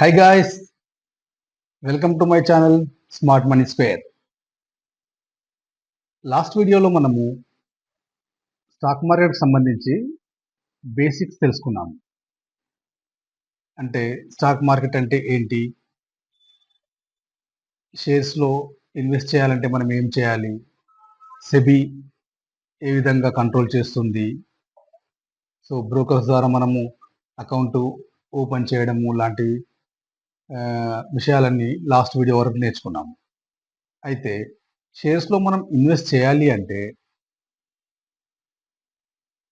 Hi guys welcome to my channel smart money square last వీడియోలో మనము stock మార్కెట్కి సంబంధించి బేసిక్స్ తెలుసుకున్నాము అంటే స్టాక్ మార్కెట్ అంటే ఏంటి? షేర్స్లో ఇన్వెస్ట్ చేయాలంటే మనం ఏం చేయాలి? సెబీ ఏ విధంగా కంట్రోల్ చేస్తుంది? సో బ్రోకర్స్ ద్వారా మనము అకౌంట్ ఓపెన్ చేయడము లాంటివి విషయాలన్నీ లాస్ట్ వీడియో వరకు నేర్చుకున్నాము. అయితే షేర్స్లో మనం ఇన్వెస్ట్ చేయాలి అంటే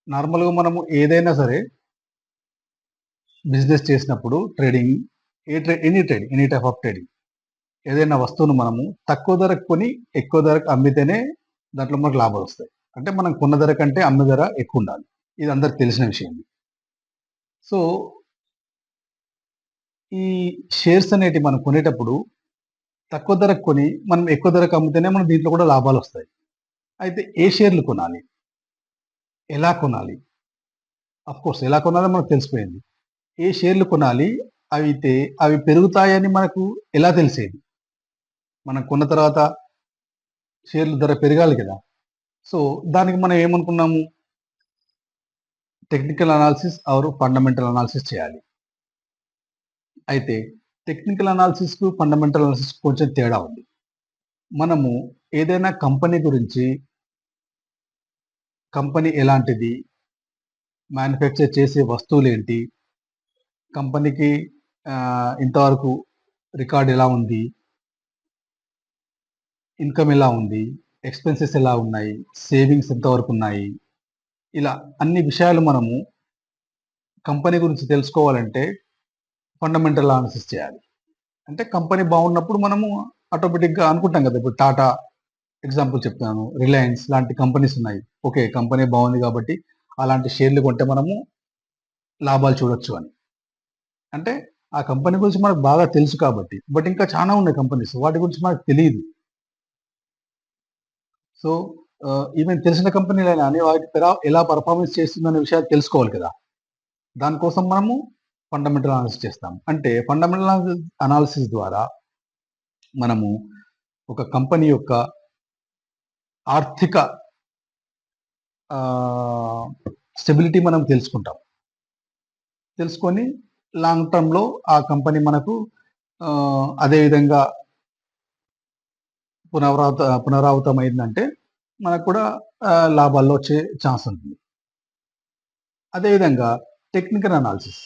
నార్మల్గా మనము ఏదైనా సరే బిజినెస్ చేసినప్పుడు trading a tray any trade any type of trading. ఏదైనా వస్తువును మనము తక్కువ ధరకు కొని ఎక్కువ ధరకు అమ్మితేనే దాంట్లో మనకు లాభాలు వస్తాయి. అంటే మనం కొన్న ధర కంటే అమ్మే ధర ఎక్కువ ఉండాలి. ఇది అందరికి తెలిసిన విషయం సో ఈ షేర్స్ అనేటి మనం కొనేటప్పుడు తక్కువ ధరకు కొని మనం ఎక్కువ ధరకు అమ్మితేనే మనం దీంట్లో కూడా లాభాలు వస్తాయి. అయితే ఏ షేర్లు కొనాలి? ఎలా కొనాలి? కోర్స్ ఎలా కొనాలో మనకు తెలిసిపోయింది. ఏ షేర్లు కొనాలి? అయితే అవి పెరుగుతాయని మనకు ఎలా తెలిసేది? మనం కొన్న తర్వాత షేర్లు ధర పెరగాలి కదా. సో దానికి మనం ఏమనుకున్నాము? Technical analysis or fundamental analysis చేయాలి. అయితే టెక్నికల్ అనాలిసిస్కు ఫండమెంటల్ అనాలిసిస్ కొంచెం తేడా ఉంది. మనము ఏదైనా కంపెనీ గురించి కంపెనీ ఎలాంటిది మ్యానుఫ్యాక్చర్ చేసే వస్తువులు ఏంటి కంపెనీకి ఇంతవరకు రికార్డ్ ఎలా ఉంది ఇన్కమ్ ఎలా ఉంది ఎక్స్పెన్సెస్ ఎలా ఉన్నాయి సేవింగ్స్ ఎంతవరకు ఉన్నాయి ఇలా అన్ని విషయాలు మనము కంపెనీ గురించి తెలుసుకోవాలంటే ఫండమెంటల్ అనాలిసిస్ చేయాలి. అంటే కంపెనీ బాగున్నప్పుడు మనము ఆటోమేటిక్గా అనుకుంటాం కదా ఇప్పుడు టాటా ఎగ్జాంపుల్ చెప్తాను రిలయన్స్ లాంటి కంపెనీస్ ఉన్నాయి. ఓకే కంపెనీ బాగుంది కాబట్టి అలాంటి షేర్లు కొంటే మనము లాభాలు చూడొచ్చు అని. అంటే ఆ కంపెనీ గురించి మనకు బాగా తెలుసు కాబట్టి బట్ ఇంకా చాలా ఉన్నాయి కంపెనీస్ వాటి గురించి మనకు తెలియదు. సో ఈవెన్ తెలిసిన కంపెనీలైనా అని వాటి ఎలా పర్ఫార్మెన్స్ చేస్తుందనే విషయాలు తెలుసుకోవాలి కదా. దానికోసం మనము ఫండమెంటల్ అనాలిసిస్ చేస్తాం. అంటే ఫండమెంటల్ అనాలిసిస్ ద్వారా మనము ఒక కంపెనీ యొక్క ఆర్థిక స్టెబిలిటీ మనం తెలుసుకుంటాం. తెలుసుకొని లాంగ్ టర్మ్లో ఆ కంపెనీ మనకు అదేవిధంగా పునరావృత పునరావృతం అయిందంటే మనకు కూడా లాభాల్లో వచ్చే ఛాన్స్ ఉంటుంది. అదేవిధంగా టెక్నికల్ అనాలిసిస్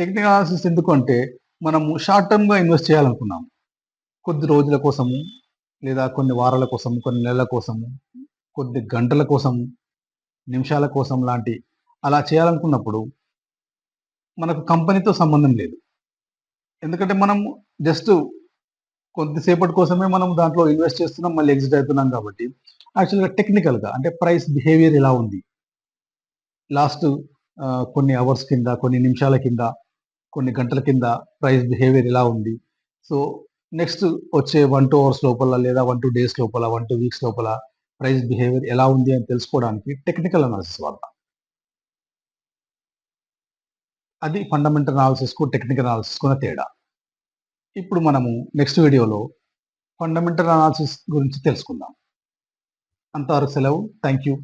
టెక్నికల్ అనాలిసిస్ ఎందుకు అంటే మనము షార్ట్ టర్మ్గా ఇన్వెస్ట్ చేయాలనుకున్నాము. కొద్ది రోజుల కోసము లేదా కొన్ని వారాల కోసం కొన్ని నెలల కోసము కొద్ది గంటల కోసం నిమిషాల కోసం లాంటి అలా చేయాలనుకున్నప్పుడు మనకు కంపెనీతో సంబంధం లేదు. ఎందుకంటే మనం జస్ట్ కొద్దిసేపటి కోసమే మనం దాంట్లో ఇన్వెస్ట్ చేస్తున్నాం మళ్ళీ ఎగ్జిట్ అవుతున్నాం కాబట్టి యాక్చువల్గా టెక్నికల్గా అంటే ప్రైస్ బిహేవియర్ ఎలా ఉంది? లాస్ట్ కొన్ని అవర్స్ కింద కొన్ని నిమిషాల కింద కొన్ని గంటల కింద ప్రైస్ బిహేవియర్ ఇలా ఉంది. సో నెక్స్ట్ వచ్చే వన్ టూ అవర్స్ లోపల లేదా వన్ టూ డేస్ లోపల వన్ టూ వీక్స్ లోపల ప్రైస్ బిహేవియర్ ఎలా ఉంది అని తెలుసుకోవడానికి టెక్నికల్ అనాలిసిస్ వల్ల అది ఫండమెంటల్ అనాలిసిస్కు టెక్నికల్ అనాలిసిస్కు తేడా. ఇప్పుడు మనము నెక్స్ట్ వీడియోలో ఫండమెంటల్ అనాలిసిస్ గురించి తెలుసుకుందాం. అంతవరకు సెలవు. Thank you